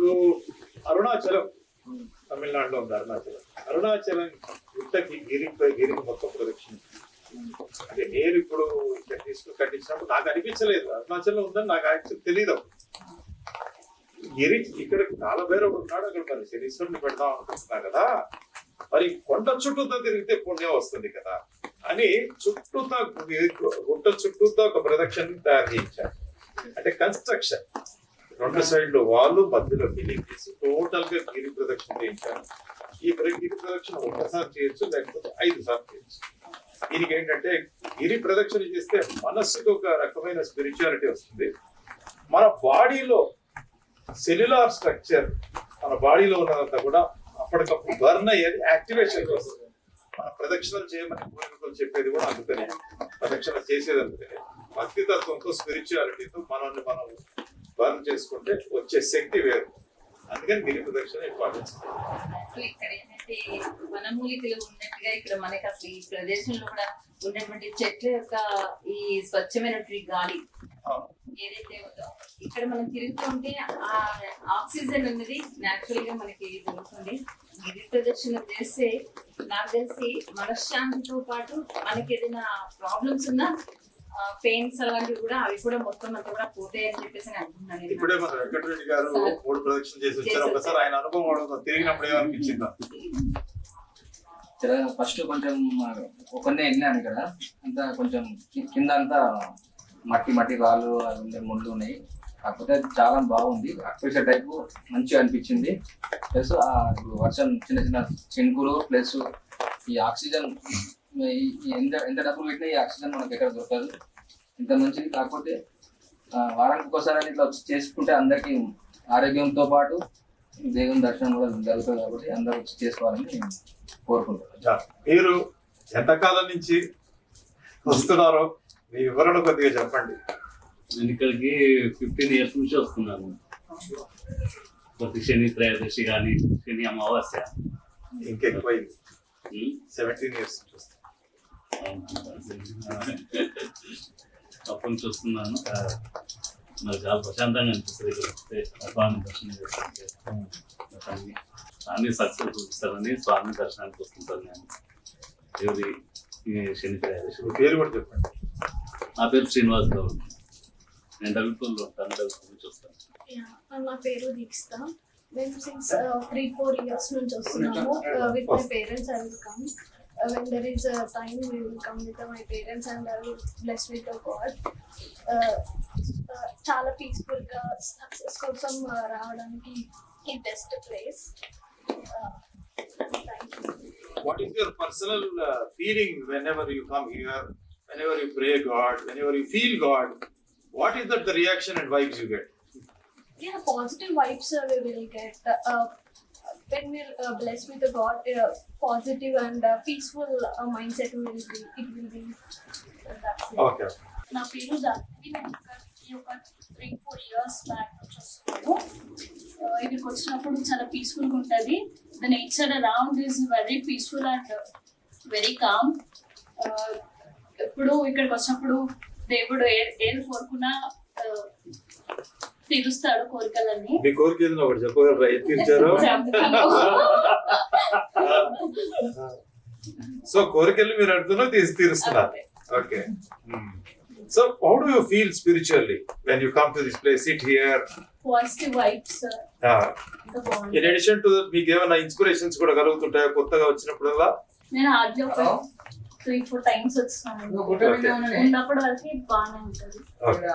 ఇప్పుడు అరుణాచలం తమిళనాడులో ఉంది అరుణాచలం. అరుణాచలం గుట్టకి గిరిపై గిరికి మొత్తం ప్రదక్షిణ అంటే నేను ఇప్పుడు ఇక్కడ తీసుకుని కట్టించినప్పుడు నాకు అనిపించలేదు. అరుణాచలం ఉందని నాకు యాక్చువల్ తెలియదు గిరి ఇక్కడ కాలభైరవుడు ఉన్నాడు. అక్కడ మరి శనీశ్వరుని పెడదాం అనుకుంటున్నా కదా. మరి కొండ చుట్టూతో తిరిగితే పుణ్యం వస్తుంది కదా అని చుట్టూతో గుట్ట చుట్టూతో ఒక ప్రదక్షిణ తయారు చేయించారు. అంటే కన్స్ట్రక్షన్ రెండు సైడ్లు వాళ్ళు మధ్యలో ఫిలింగ్ చేసి టోటల్గా గిరి ప్రదక్షిణ చేయించారు. ఈ గిరి ప్రదక్షిణ ఒకసారి చేయొచ్చు లేకపోతే ఐదు సార్లు చేయొచ్చు. దీనికి ఏంటంటే గిరి ప్రదక్షిణ చేస్తే మనస్సుకు ఒక రకమైన స్పిరిచువాలిటీ వస్తుంది. మన బాడీలో సెల్యులార్ స్ట్రక్చర్ మన బాడీలో ఉన్నదంతా కూడా అప్పటికప్పుడు బర్న్ అయ్యేది యాక్టివేషన్ వస్తుంది మన ప్రదక్షిణలు చేయమని పూర్వీకులు చెప్పేది కూడా అందుకనే. ప్రదక్షిణ చేసేది అందుకనే. భక్తి తత్వంతో స్పిరిచువాలిటీతో మనల్ని మనం బర్న్ చేసుకుంటే వచ్చే శక్తి వేరు. అందుకని గిరి ప్రదక్షిణ ఇంపార్టెన్స్ వనమూలికలు ఉన్నట్టుగా ఇక్కడ మనకి అసలు ఈ ప్రదేశంలో కూడా ఉన్నటువంటి చెట్ల యొక్క ఈ స్వచ్ఛమైనటువంటి గాలి ఏదైతే ఉందో ఇక్కడ మనం తిరుగుతుంటే ఆ ఆక్సిజన్ అనేది న్యాచురల్గా మనకి దొరుకుతుంది. గిరి ప్రదక్షిణ చేస్తే నాకు తెలిసి మనశ్శాంతితో పాటు మనకి ఏదైనా ప్రాబ్లమ్స్ ఉన్నా పెయిన్స్ అలాంటివి కూడా అవి కూడా మొత్తం అంతా కూడా పోతాయి అని చెప్పేసి నేను అనుకుంటున్నాను. నేను. ఇప్పుడే మన వెంకటరెడ్డి గారు మూడు ప్రదక్షిణ చేసి వచ్చారు. ఒకసారి ఆయన అనుభవం అడుగుతాం తిరిగినప్పుడు ఏమనిపించిందా? ఫస్ట్ కొంచెం ఒకనే వెళ్ళాను ఇక్కడ అంతా కొంచెం కింద అంతా మట్టి మట్టి రాళ్ళు అవి ఉండే ముళ్ళు ఉన్నాయి. కాకపోతే చాలా బాగుంది. అక్వేషియా టైప్ మంచిగా అనిపించింది. ప్లస్ వర్షం చిన్న చిన్న చినుకులు ప్లస్ ఈ ఆక్సిజన్ ఎంత ఎంత డబ్బులు పెట్టినా ఈ ఆక్సిజన్ మనకి ఎక్కడ దొరకదు. ఇంత మంచిది కాకపోతే ఆ, వారానికి ఒకసారి అని ఇట్లా వచ్చి చేసుకుంటే అందరికీ ఆరోగ్యంతో పాటు దేవుని దర్శనం కూడా జరుగుతుంది కాబట్టి అందరూ వచ్చి చేసుకోవాలని నేను కోరుకుంటున్నాను. మీరు ఎంతకాలం నుంచి వస్తున్నారో మీ వివరణ కొద్దిగా చెప్పండి. నేను ఇక్కడికి ఫిఫ్టీన్ ఇయర్స్ నుంచి వస్తున్నాను. ప్రతి శని త్రయోదశి కానీ శని అమావాస్య. ఇంకెక్కువైంది. ఉమ్, సెవెంటీన్ ఇయర్స్ అప్పటి నుంచి వస్తున్నాను నాకు చాలా ప్రశాంతంగా అనిపిస్తుంది ఇక్కడ వస్తే. స్వామి దర్శనం చేసుకుంటే. అన్ని సక్సెస్ చూపిస్తారని స్వామి దర్శనానికి వస్తుంటాను నేను. ఎవరి ఈ శని పేరు కూడా చెప్పండి. నా పేరు శ్రీనివాస్ గౌడ్. నేను డల్పూర్లో ఉంటాను వస్తాను Yeah, నా పేరు దీక్షిత. మేము సిక్స్ త్రీ ఫోర్ ఇయర్స్ నుంచి వస్తున్నాము. With my parents I will come When there is time we will come with my parents and I will bless with God Uh, చాలా పీస్ఫుల్గా సక్సెస్ కోసం uh, రావడానికి ఈ best place thank you What is your personal uh, feeling whenever you come here, whenever you pray God, whenever you feel God? What is that the reaction and vibes you get? yeah positive vibes uh, we will get uh, uh, When we're uh, blessed with the god uh, positive and uh, peaceful uh, mindset will be it will be uh, that's it. Okay. నా పేరు జాహ్నవి నేను ఇక్కడికి ఒక three four years back నుంచి వస్తున్నాను ఇక్కడికి వచ్చినప్పుడు చాలా పీస్ఫుల్గా ఉంటుంది the nature around is very peaceful and very calm ఎప్పుడు ఇక్కడికి వచ్చినప్పుడు దేవుడు ఏ ఏది కోరుకున్నా ఆ, తీరుస్తాడు కోరికలన్నీ. మీ కోరిక ఏదైనా ఒకటి చెప్పగలరా? ఏం తీర్చారో? సో కోరికలు మీరు అడుగుతున్నా తీసి తీరుస్తున్నారు. Okay so how do you feel spiritually when you come to this place sit here positive vibes in addition to మీకు ఏమైనా ఇన్స్పిరేషన్స్ కూడా కలుగుతుంటాయా? కొత్తగా వచ్చినప్పుడల్లా? నేను ఒక త్రీ ఫోర్ టైమ్స్ వచ్చాను Okay. ఉన్నప్పటి వరకు బాగానే ఉంటుంది. Okay.